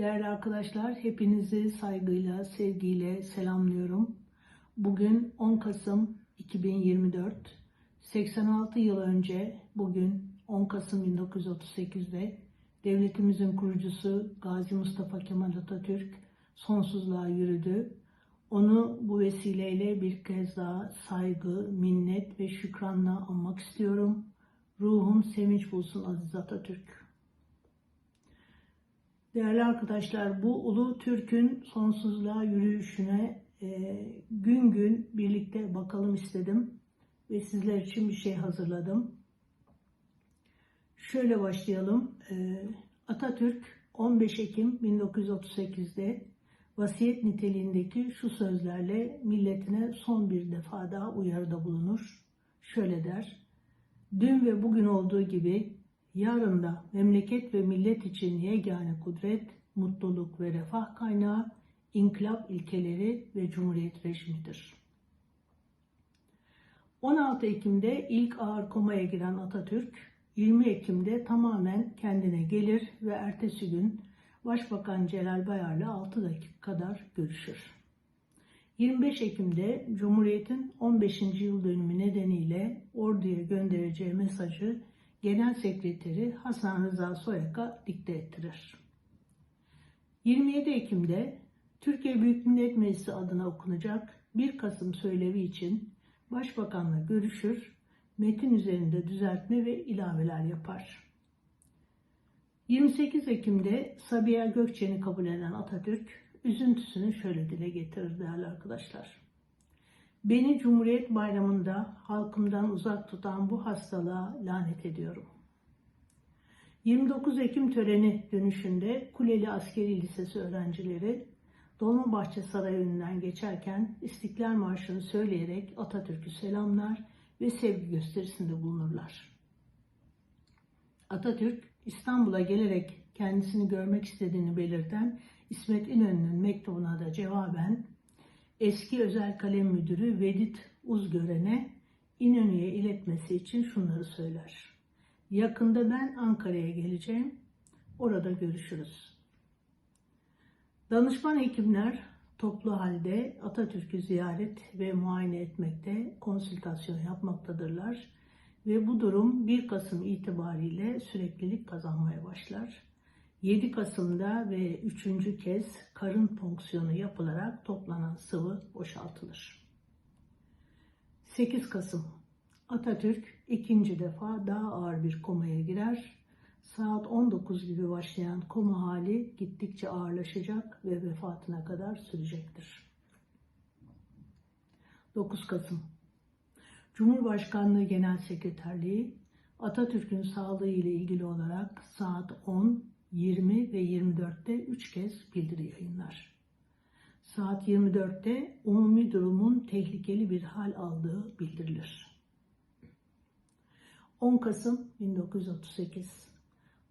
Değerli arkadaşlar, hepinizi saygıyla, sevgiyle selamlıyorum. Bugün 10 Kasım 2024. 86 yıl önce bugün 10 Kasım 1938'de devletimizin kurucusu Gazi Mustafa Kemal Atatürk sonsuzluğa yürüdü. Onu bu vesileyle bir kez daha saygı, minnet ve şükranla anmak istiyorum. Ruhum sevinç bulsun Aziz Atatürk. Değerli arkadaşlar, bu ulu Türk'ün sonsuzluğa yürüyüşüne e, gün gün birlikte bakalım istedim ve sizler için bir şey hazırladım. Şöyle başlayalım. E, Atatürk 15 Ekim 1938'de vasiyet niteliğindeki şu sözlerle milletine son bir defa daha uyarıda bulunur. Şöyle der. Dün ve bugün olduğu gibi yarın da memleket ve millet için yegane kudret, mutluluk ve refah kaynağı inkılap ilkeleri ve cumhuriyet rejimidir. 16 Ekim'de ilk ağır komaya giren Atatürk, 20 Ekim'de tamamen kendine gelir ve ertesi gün Başbakan Celal Bayar'la 6 dakika kadar görüşür. 25 Ekim'de Cumhuriyet'in 15. yıl dönümü nedeniyle orduya göndereceği mesajı Genel Sekreteri Hasan Rıza Soyak'a dikte ettirir. 27 Ekim'de Türkiye Büyük Millet Meclisi adına okunacak 1 Kasım söylevi için Başbakanla görüşür, metin üzerinde düzeltme ve ilaveler yapar. 28 Ekim'de Sabiha Gökçen'i kabul eden Atatürk, üzüntüsünü şöyle dile getirir değerli arkadaşlar. Beni Cumhuriyet Bayramı'nda halkımdan uzak tutan bu hastalığa lanet ediyorum. 29 Ekim töreni dönüşünde Kuleli Askeri Lisesi öğrencileri Dolmabahçe Sarayı önünden geçerken İstiklal Marşı'nı söyleyerek Atatürk'ü selamlar ve sevgi gösterisinde bulunurlar. Atatürk İstanbul'a gelerek kendisini görmek istediğini belirten İsmet İnönü'nün mektubuna da cevaben eski özel kalem müdürü Vedit Uzgören'e İnönü'ye iletmesi için şunları söyler. Yakında ben Ankara'ya geleceğim. Orada görüşürüz. Danışman hekimler toplu halde Atatürk'ü ziyaret ve muayene etmekte, konsültasyon yapmaktadırlar ve bu durum 1 Kasım itibariyle süreklilik kazanmaya başlar. 7 Kasım'da ve 3. kez karın fonksiyonu yapılarak toplanan sıvı boşaltılır. 8 Kasım Atatürk ikinci defa daha ağır bir komaya girer. Saat 19 gibi başlayan koma hali gittikçe ağırlaşacak ve vefatına kadar sürecektir. 9 Kasım Cumhurbaşkanlığı Genel Sekreterliği Atatürk'ün sağlığı ile ilgili olarak saat 10, 20 ve 24'te 3 kez bildiri yayınlar. Saat 24'te umumi durumun tehlikeli bir hal aldığı bildirilir. 10 Kasım 1938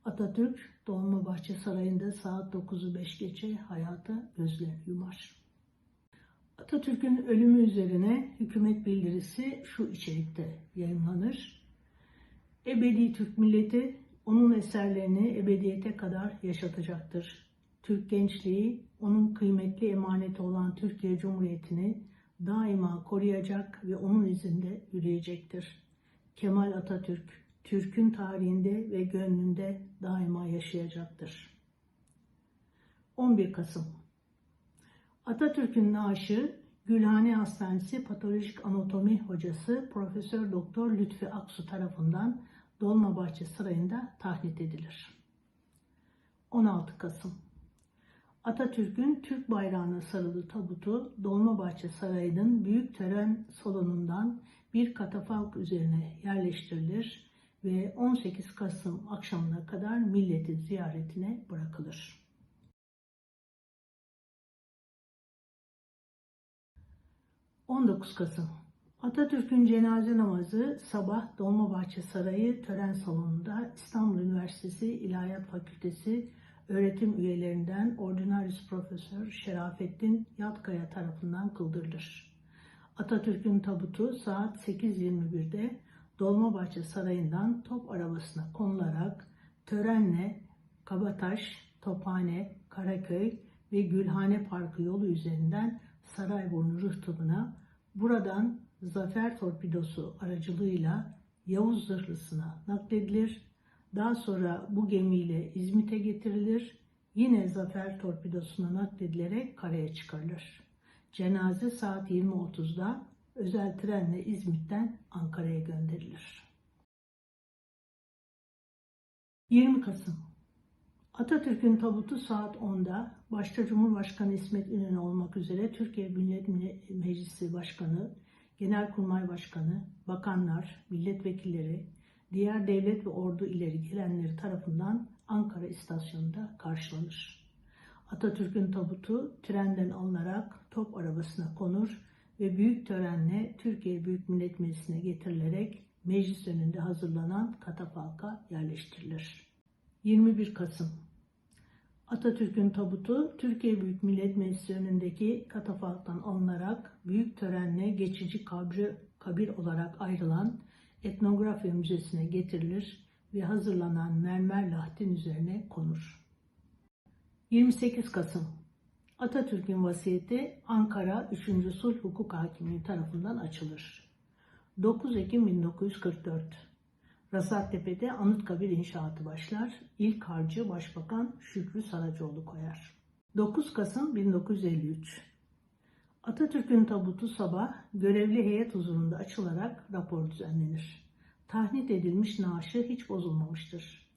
Atatürk Dolmabahçe Sarayı'nda saat 9'u 5 geçe hayata gözlerini yumar. Atatürk'ün ölümü üzerine hükümet bildirisi şu içerikte yayınlanır. Ebedi Türk milleti onun eserlerini ebediyete kadar yaşatacaktır. Türk gençliği onun kıymetli emaneti olan Türkiye Cumhuriyeti'ni daima koruyacak ve onun izinde yürüyecektir. Kemal Atatürk, Türk'ün tarihinde ve gönlünde daima yaşayacaktır. 11 Kasım Atatürk'ün naaşı Gülhane Hastanesi Patolojik Anatomi Hocası Profesör Doktor Lütfi Aksu tarafından Dolmabahçe Sarayı'nda tahnit edilir. 16 Kasım Atatürk'ün Türk bayrağına sarılı tabutu Dolmabahçe Sarayı'nın büyük tören salonundan bir katafalk üzerine yerleştirilir ve 18 Kasım akşamına kadar milletin ziyaretine bırakılır. 19 Kasım Atatürk'ün cenaze namazı sabah Dolmabahçe Sarayı tören salonunda İstanbul Üniversitesi İlahiyat Fakültesi öğretim üyelerinden Ordinarius Profesör Şerafettin Yatkaya tarafından kıldırılır. Atatürk'ün tabutu saat 8.21'de Dolmabahçe Sarayı'ndan top arabasına konularak törenle Kabataş, Tophane, Karaköy ve Gülhane Parkı yolu üzerinden Sarayburnu rıhtımına, buradan Zafer Torpidosu aracılığıyla Yavuz Zırhlısı'na nakledilir. Daha sonra bu gemiyle İzmit'e getirilir. Yine Zafer Torpidosu'na nakledilerek karaya çıkarılır. Cenaze saat 20.30'da özel trenle İzmit'ten Ankara'ya gönderilir. 20 Kasım Atatürk'ün tabutu saat 10'da başta Cumhurbaşkanı İsmet İnönü olmak üzere Türkiye Millet Meclisi Başkanı, Genelkurmay Başkanı, bakanlar, milletvekilleri, diğer devlet ve ordu ileri gelenleri tarafından Ankara istasyonunda karşılanır. Atatürk'ün tabutu trenden alınarak top arabasına konur ve büyük törenle Türkiye Büyük Millet Meclisi'ne getirilerek meclis önünde hazırlanan katafalka yerleştirilir. 21 Kasım Atatürk'ün tabutu Türkiye Büyük Millet Meclisi önündeki katafalktan alınarak büyük törenle geçici kabri, kabir olarak ayrılan etnografya müzesine getirilir ve hazırlanan mermer lahtin üzerine konur. 28 Kasım Atatürk'ün vasiyeti Ankara 3. Sulh Hukuk Hakimliği tarafından açılır. 9 Ekim 1944 Rasattepe'de Anıtkabir inşaatı başlar. İlk harcı Başbakan Şükrü Saracoğlu koyar. 9 Kasım 1953 Atatürk'ün tabutu sabah görevli heyet huzurunda açılarak rapor düzenlenir. Tahnit edilmiş naaşı hiç bozulmamıştır.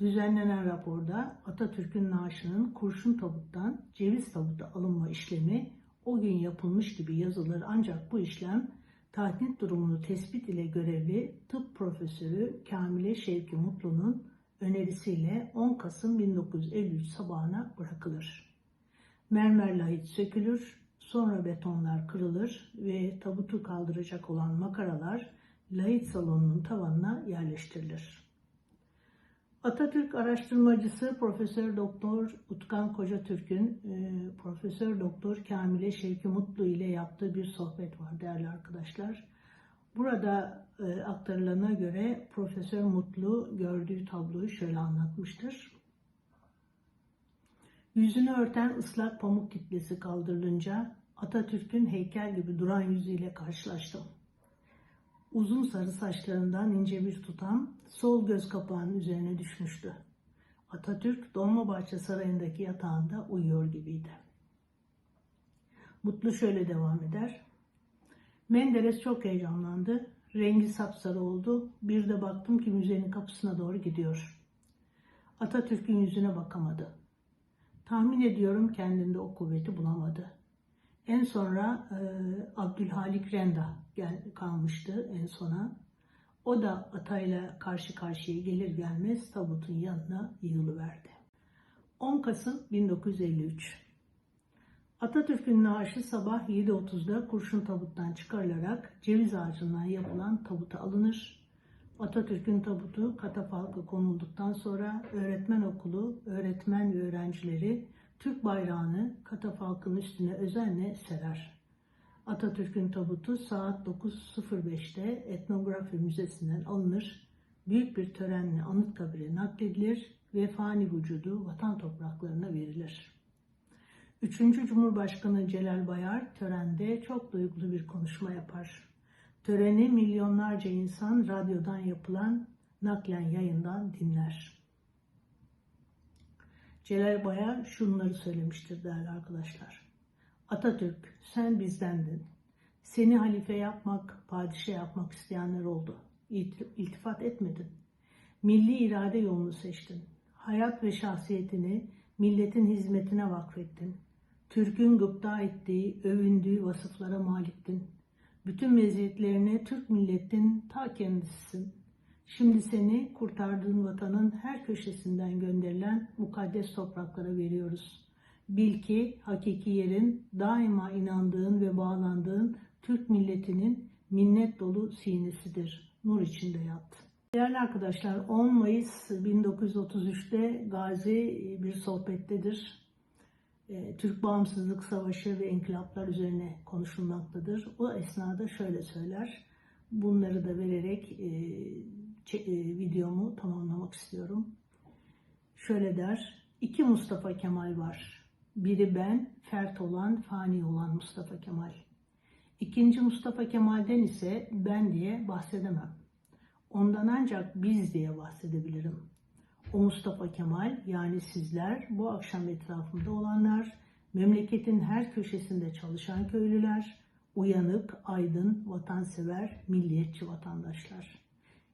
Düzenlenen raporda Atatürk'ün naaşının kurşun tabuttan ceviz tabuta alınma işlemi o gün yapılmış gibi yazılır ancak bu işlem tahdit durumunu tespit ile görevli tıp profesörü Kamile Şevki Mutlu'nun önerisiyle 10 Kasım 1953 sabahına bırakılır. Mermer lahit sökülür, sonra betonlar kırılır ve tabutu kaldıracak olan makaralar lahit salonunun tavanına yerleştirilir. Atatürk araştırmacısı Profesör Doktor Utkan Kocatürk'ün e, Profesör Doktor Kamile Şevki Mutlu ile yaptığı bir sohbet var değerli arkadaşlar. Burada e, aktarılana göre Profesör Mutlu gördüğü tabloyu şöyle anlatmıştır. Yüzünü örten ıslak pamuk kitlesi kaldırılınca Atatürk'ün heykel gibi duran yüzüyle karşılaştım. Uzun sarı saçlarından ince bir tutam sol göz kapağının üzerine düşmüştü. Atatürk Dolmabahçe Sarayı'ndaki yatağında uyuyor gibiydi. Mutlu şöyle devam eder. Menderes çok heyecanlandı. Rengi sapsarı oldu. Bir de baktım ki müzenin kapısına doğru gidiyor. Atatürk'ün yüzüne bakamadı. Tahmin ediyorum kendinde o kuvveti bulamadı. En sonra e, Abdülhalik Renda gel, kalmıştı en sona. O da atayla karşı karşıya gelir gelmez tabutun yanına yığılıverdi. 10 Kasım 1953 Atatürk'ün naaşı sabah 7.30'da kurşun tabuttan çıkarılarak ceviz ağacından yapılan tabuta alınır. Atatürk'ün tabutu katafalka konulduktan sonra öğretmen okulu, öğretmen ve öğrencileri Türk bayrağını katafalkın üstüne özenle serer. Atatürk'ün tabutu saat 9.05'te Etnografi Müzesi'nden alınır, büyük bir törenle Anıtkabir'e nakledilir ve fani vücudu vatan topraklarına verilir. Üçüncü Cumhurbaşkanı Celal Bayar törende çok duygulu bir konuşma yapar. Töreni milyonlarca insan radyodan yapılan naklen yayından dinler. Celal Bayar şunları söylemiştir değerli arkadaşlar. Atatürk sen bizdendin. Seni halife yapmak, padişah yapmak isteyenler oldu. İltifat etmedin. Milli irade yolunu seçtin. Hayat ve şahsiyetini milletin hizmetine vakfettin. Türk'ün gıpta ettiği, övündüğü vasıflara maliktin. Bütün meziyetlerine Türk milletin ta kendisisin. Şimdi seni kurtardığın vatanın her köşesinden gönderilen mukaddes topraklara veriyoruz. Bil ki hakiki yerin daima inandığın ve bağlandığın Türk milletinin minnet dolu sinesidir. Nur içinde yat. Değerli arkadaşlar 10 Mayıs 1933'te Gazi bir sohbettedir. Ee, Türk Bağımsızlık Savaşı ve inkılaplar üzerine konuşulmaktadır. O esnada şöyle söyler. Bunları da vererek e, videomu tamamlamak istiyorum. Şöyle der, İki Mustafa Kemal var. Biri ben, fert olan, fani olan Mustafa Kemal. İkinci Mustafa Kemal'den ise ben diye bahsedemem. Ondan ancak biz diye bahsedebilirim. O Mustafa Kemal yani sizler bu akşam etrafımda olanlar, memleketin her köşesinde çalışan köylüler, uyanık, aydın, vatansever, milliyetçi vatandaşlar.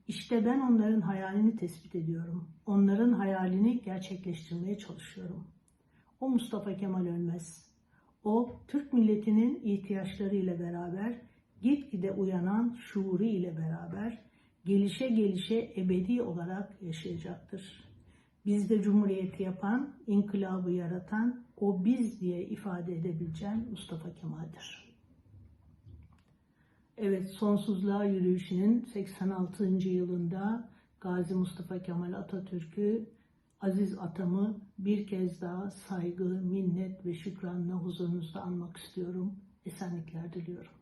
İşte ben onların hayalini tespit ediyorum. Onların hayalini gerçekleştirmeye çalışıyorum. O Mustafa Kemal ölmez. O Türk milletinin ihtiyaçlarıyla beraber gitgide uyanan şuuru ile beraber gelişe gelişe ebedi olarak yaşayacaktır. Bizde cumhuriyeti yapan, inkılabı yaratan o biz diye ifade edebileceğim Mustafa Kemal'dir. Evet, Sonsuzluğa Yürüyüşü'nün 86. yılında Gazi Mustafa Kemal Atatürk'ü aziz atamı bir kez daha saygı, minnet ve şükranla huzurunuzda anmak istiyorum. Esenlikler diliyorum.